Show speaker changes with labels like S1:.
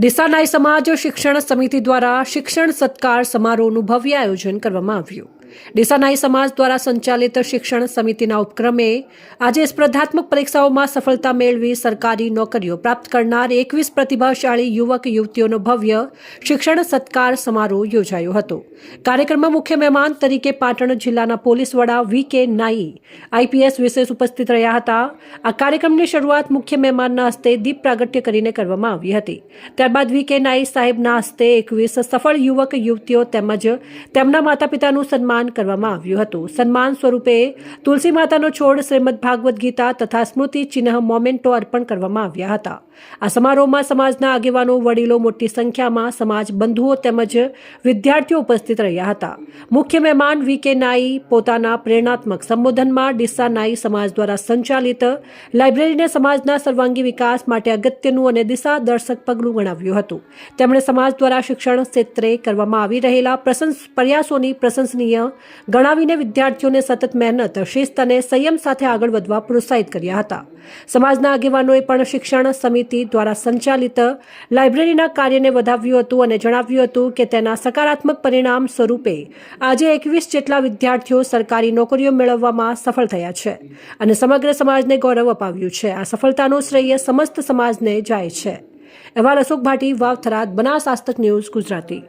S1: ડીસા નાઈ સમાજ શિક્ષણ સમિતિ દ્વારા શિક્ષણ સત્કાર સમારોહનું ભવ્ય આયોજન કરવામાં આવ્યું. ડીસા નાઈ સમાજ દ્વારા સંચાલિત શિક્ષણ સમિતિના ઉપક્રમે આજે સ્પર્ધાત્મક પરીક્ષાઓમાં સફળતા મેળવી સરકારી નોકરીઓ પ્રાપ્ત કરનાર એકવીસ પ્રતિભાશાળી યુવક યુવતીઓનો ભવ્ય શિક્ષણ સત્કાર સમારોહ યોજાયો હતો. કાર્યક્રમમાં મુખ્ય મહેમાન તરીકે પાટણ જિલ્લાના પોલીસ વડા વી કે નાઈ આઈપીએસ વિશેષ ઉપસ્થિત રહ્યા હતા. આ કાર્યક્રમની શરૂઆત મુખ્ય મહેમાનના હસ્તે દીપ પ્રાગટ્ય કરીને કરવામાં આવી હતી. ત્યારબાદ વી કે નાઈ સાહેબના હસ્તે એકવીસ સફળ યુવક યુવતીઓ તેમજ તેમના માતા પિતાનું સન્માન કરવામાં આવ્યું હતું. સન્માન સ્વરૂપે તુલસી માતાનો છોડ શ્રીમદ ભાગવત ગીતા તથા સ્મૃતિ ચિહ્ન મોમેન્ટો અર્પણ કરવામાં આવ્યા હતા. આ સમારોહમાં સમાજના આગેવાનો, વડીલો મોટી સંખ્યામાં સમાજ બંધુઓ તેમજ વિદ્યાર્થીઓ ઉપસ્થિત રહ્યા હતા. મુખ્ય મહેમાન વી કે નાઈ પોતાના પ્રેરણાત્મક સંબોધનમાં ડિસ્સા નાઈ સમાજ દ્વારા સંચાલિત લાઇબ્રેરીને સમાજના સર્વાંગી વિકાસ માટે અગત્યનું અને દિશા દર્શક પગલું ગણાવ્યું હતું. તેમણે સમાજ દ્વારા શિક્ષણ ક્ષેત્રે કરવામાં આવી રહેલા પ્રયાસોની પ્રશંસનીય ગણાવીને વિદ્યાર્થીઓને સતત મહેનત, શિસ્ત અને સંયમ સાથે આગળ વધવા પ્રોત્સાહિત કર્યા હતા. સમાજના આગેવાનોએ પણ શિક્ષણ સમિતિ દ્વારા સંચાલિત લાઇબ્રેરીના કાર્યને વધાવ્યું હતું અને જણાવ્યું હતું કે તેના સકારાત્મક પરિણામ સ્વરૂપે આજે એકવીસ જેટલા વિદ્યાર્થીઓ સરકારી નોકરીઓ મેળવવામાં સફળ થયા છે અને સમગ્ર સમાજને ગૌરવ અપાવ્યું છે. આ સફળતાનું શ્રેય સમસ્ત સમાજને જાય છે. અહેવાલ અશોક ભાટી વાવ થરાદ બનાસ આસ્તક ન્યૂઝ ગુજરાતી.